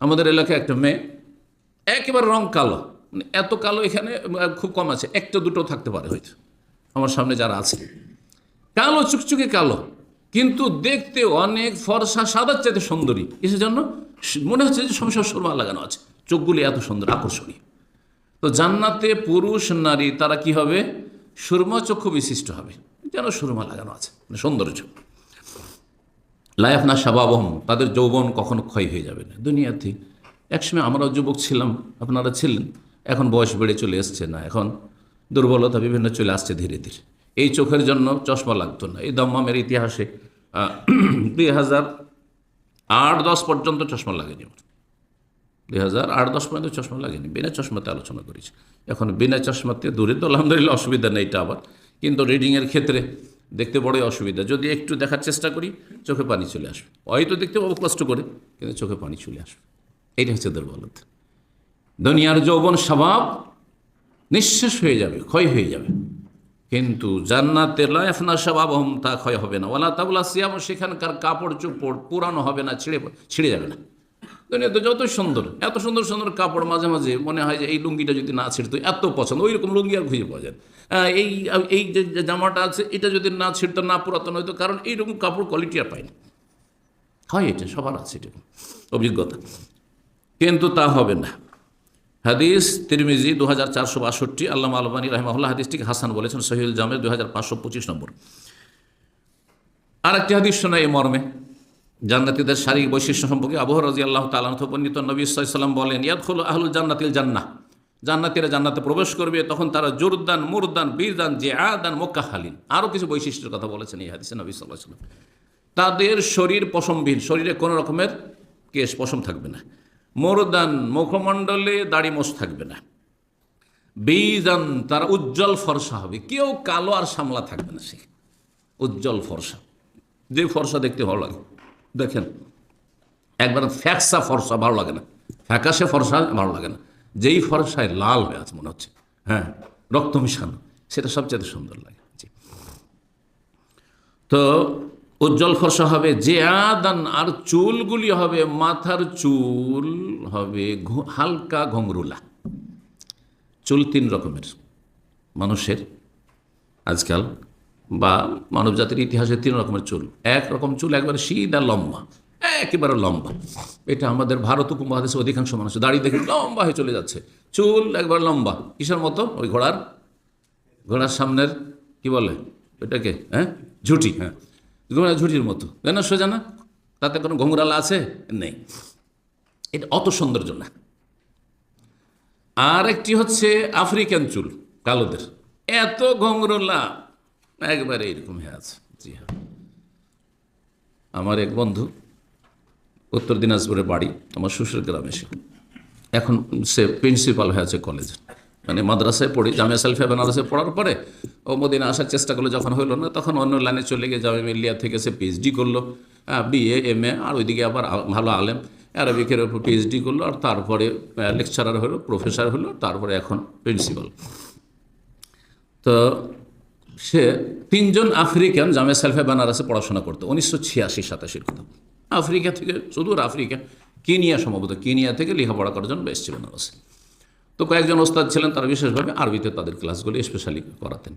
আমাদের এলাকায় একটা মেয়ে, একেবারে রং কালো। মানে এত কালো এখানে খুব কম আছে। একটা, দুটো থাকতে পারে হয়তো। আমার সামনে যারা আছে। কালো, চুকচুকে কালো। কিন্তু দেখতে অনেক ফর্সা, সাদার চাইতে সুন্দরী। কিসের জন্য মনে হচ্ছে যে সমস্যা সুরমা লাগানো আছে। চোখগুলি এত সুন্দর, আকর্ষণীয়। তো জান্নাতে পুরুষ, নারী, তারা কি হবে? সুরমা চক্ষু বিশিষ্ট হবে। যেন সুরমা লাগানো আছে। মানে সৌন্দর্য। লায়াফনা সাবাবহম তাদের যৌবন কখনো ক্ষয় হয়ে যাবে না। দুনিয়াতে একসময় আমরাও যুবক ছিলাম, আপনারা ছিলেন, এখন বয়স বেড়ে চলে এসছে না, এখন দুর্বলতা বিভিন্ন চলে আসছে ধীরে ধীরে। এই চোখের জন্য চশমা লাগতো না। এই দম্মামের ইতিহাসে দুই হাজার আট দশ পর্যন্ত চশমা লাগেনি আমার। দুই হাজার আট দশ পর্যন্ত চশমা লাগেনি। বিনা চশমাতে আলোচনা করেছি। এখন বিনা চশমাতে দূরে তো আলহামদুলিল্লাহ অসুবিধা নেই এটা আবার। কিন্তু রিডিংয়ের ক্ষেত্রে দেখতে বড়ই অসুবিধা। যদি একটু দেখার চেষ্টা করি, চোখে পানি চলে আসবে। হয়তো দেখতে পাবো কষ্ট করে, কিন্তু চোখে পানি চলে আসবে। এইটা হচ্ছে দুর্বলতা। দুনিয়ার যৌবন স্বভাব নিঃশেষ হয়ে যাবে, ক্ষয় হয়ে যাবে। কিন্তু জান্নাতে লাফনা স্বভাবহম তা ক্ষয় হবে না। ওলা তাবলা সিয়াম, সেখানকার কাপড় চোপড় পুরানো হবে না, ছিঁড়ে ছিঁড়ে যাবে না। দুনিয়া তো যত সুন্দর, এত সুন্দর সুন্দর কাপড় মাঝে মাঝে মনে হয় যে এই লুঙ্গিটা যদি না ছিঁড়তো, এত পছন্দ, ওই রকম লুঙ্গি আর খুঁজে পাওয়া যায় এই এই যে জামাটা আছে, এটা যদি না ছিঁড়তো, না পুরাতন হইতো, কারণ এইরকম কাপড় কোয়ালিটি আর পাই না। হয় এটা, সবার আছে এটা অভিজ্ঞতা। কিন্তু তা হবে না। হাদিস তিরমিজি দু হাজার চারশো বাষট্টি আল্লাহ আলবানী রহমাল্লাহ হাদিসটিকে হাসান বলেছেন সহিউল জামে দু হাজার পাঁচশো পঁচিশ নম্বর। আর একটি হাদিস শোনা এই মর্মে। জান্নাতিদের শারীরিক বৈশিষ্ট্য সম্পর্কে আবহ রাজি আল্লাহ তালান বর্ণিত নবী সাল্লাম বলেন ইয়াদ হল আহলুল জান্নাতিল জান্নাহ। জান্নাতীরা জান্নাতে প্রবেশ করবে, তখন তারা জোরদান, মুরদান, বীরদান যে আদান মোকাহালিন আরও কিছু বৈশিষ্ট্যের কথা বলেছেন এই হাদিসে নবী সাল্লাহ সাল্লাম তাদের শরীর পশমবিহীন, শরীরে কোনো রকমের কেশ পশম থাকবে না। মোরদান মুখমণ্ডলে দাড়ি মোষ থাকবে না। বীজান তারা উজ্জ্বল ফর্সা হবে। কেউ কালো আর সামলা থাকবে না সে। উজ্জ্বল ফর্সা। যে ফর্সা দেখতে ভালো লাগে। দেখেন, একবার ফ্যাকসা ফর্সা ভালো লাগে না। ফ্যাকাশে ফর্সা ভালো লাগে না। যেই ফরসায় লাল হয়ে আছে মনে হচ্ছে হ্যাঁ রক্ত মিশানো, সেটা সবচেয়ে সুন্দর লাগে তো উজ্জ্বল ফর্সা হবে, যে আদান আর চুলগুলি হবে, মাথার চুল হবে হালকা ঘঙ্গরুলা চুল তিন রকমের, মানুষের, আজকাল বা মানব জাতির ইতিহাসে তিন রকমের চুল। এক রকম চুল একবারে সিধা লম্বা। একেবারে লম্বা। এটা আমাদের ভারত উপমহাদেশে অধিকাংশ মানুষ। দাড়ি দেখে লম্বা হয়ে চলে যাচ্ছে। চুল একবার লম্বা। কিসের মতো? ওই ঘোড়ার? ঘোড়ার সামনের, কি বলে? এটাকে হ্যাঁ? ঝুটি হ্যাঁ। ঘোড়া ঝুটির মতো। কেন সোজা না? তাতে কোনো ঘুঙরালা আছে? নেই। এটা অত সৌন্দর্য না। আর একটি হচ্ছে আফ্রিকান চুল, কালোদের। এত ঘঙ্গরোলা একবারে এরকম হয়ে আছে। জি হ্যাঁ। আমার এক বন্ধু উত্তর দিনাজপুরে বাড়ি, আমার শ্বশুর গ্রামে সে এখন সে প্রিন্সিপাল হয়ে আছে কলেজে। মানে মাদ্রাসায় পড়ি, জামিয়া সালফিয়া বেনারসে পড়ার পরে ও মদিনা আসার চেষ্টা করল, যখন হলো না, তখন অন্য লাইনে চলে গিয়ে জামিয়া মিলিয়া থেকে সে পিএইচডি করল। বিএ এম এ আর ওইদিকে আবার ভালো আলেম। অ্যারাবিকের ওপর পিএইচডি করল, আর তারপরে লেকচারার হলো প্রফেসর হলো, তারপরে এখন প্রিন্সিপাল তো সে তিনজন আফ্রিকান জামে সালফে বেনারসে পড়াশোনা করতো, উনিশশো ছিয়াশি সাতাশির কথা। আফ্রিকা থেকে, সুদূর আফ্রিকা, কেনিয়া সম্ভবত, কেনিয়া থেকে লেখাপড়া করার জন্য এসছে বেনারসে তো কয়েকজন ওস্তাদ ছিলেন, তারা বিশেষভাবে আরবিতে তাদের ক্লাসগুলি স্পেশালি করাতেন।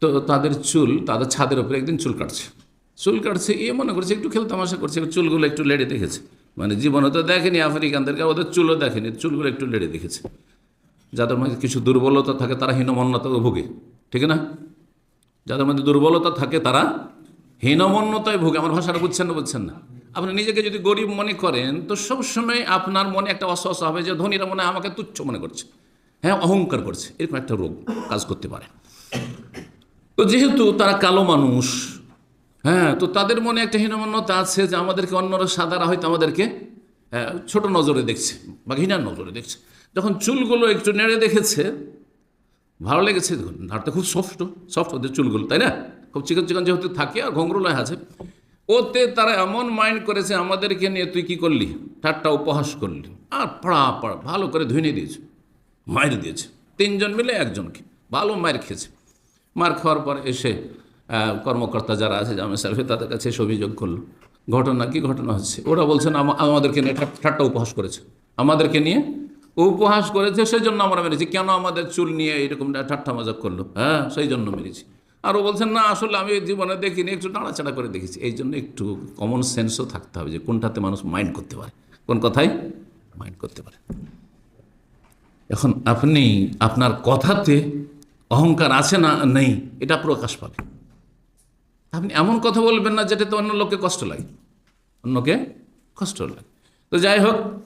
তো তাদের চুল, তাদের ছাদের উপরে একদিন চুল কাটছে। চুল কাটছে, এ মনে করছে, একটু খেলতামাশা করছে, চুলগুলো একটু লেড়ে দেখেছে। মানে জীবনে তো দেখেনি আফ্রিকানদেরকে, ওদের চুলও দেখেনি, চুলগুলো একটু লেড়ে দেখেছে। যাদের মধ্যে কিছু দুর্বলতা থাকে, তারা হীনমন্যতা ভোগে, ঠিক না? যাদের মধ্যে দুর্বলতা থাকে, তারা হীনমন্যতায় ভোগে, আমার ভাষাটা বুঝছেন না বুঝছেন না? আপনি নিজেকে যদি গরিব মনে করেন, তো সবসময় আপনার মনে একটা অসহসা হবে যে ধনীরা মনে আমাকে তুচ্ছ মনে করছে। হ্যাঁ অহংকার করছে। এরকম একটা রোগ কাজ করতে পারে। তো যেহেতু তারা কালো মানুষ হ্যাঁ তো তাদের মনে একটা হীনমন্যতা আছে যে আমাদেরকে অন্যরা সাদারা হয়তো আমাদেরকে ছোট নজরে দেখছে বা ঘৃণার নজরে দেখছে। যখন চুলগুলো একটু নেড়ে দেখেছে, ভালো লেগেছে, দেখুন নাড়টা খুব সফট সফট ওদের চুলগুলো, তাই না? খুব চিকন চিকন যেহেতু থাকে আর ঘঙ্গরুলায় আছে। ওতে তারা এমন মাইন্ড করেছে, আমাদেরকে নিয়ে তুই কি করলি? ঠাট্টা উপহাস করলি। আর পড়া পড়া, ভালো করে ধুয়ে দিয়েছে মায়ের দিয়েছে। তিনজন মিলে একজনকে ভালো মায়ের খেয়েছে। মার খাওয়ার পর এসে কর্মকর্তা যারা আছে, জামে সাহেব তাদের কাছে এসে অভিযোগ করল, ঘটনা কি ঘটনা হচ্ছে? ওরা বলছেন আমাদেরকে নিয়ে ঠাট- ঠাট্টা উপহাস করেছে। আমাদেরকে নিয়ে উপহাস করেছে সেই জন্য আমরা মেরেছি। কেন আমাদের চুল নিয়ে এরকম ঠাট্টা মজাক করল? হ্যাঁ সেই জন্য মেরেছি। আর ও বলছেন, না, আসলে আমি জীবনে দেখিনি, একটু নাড়াচাড়া করে দেখেছি। এই জন্য একটু কমন সেন্সও থাকতে হবে যে কোনটাতে মানুষ মাইন্ড করতে পারে। কোন কথাই মাইন্ড করতে পারে। এখন আপনি, আপনার কথাতে অহংকার আছে না নেই, এটা প্রকাশ পাবে। আপনি এমন কথা বলবেন না যেটাতে অন্য লোককে কষ্ট লাগে। অন্যকে কষ্ট লাগে। তো যাই হোক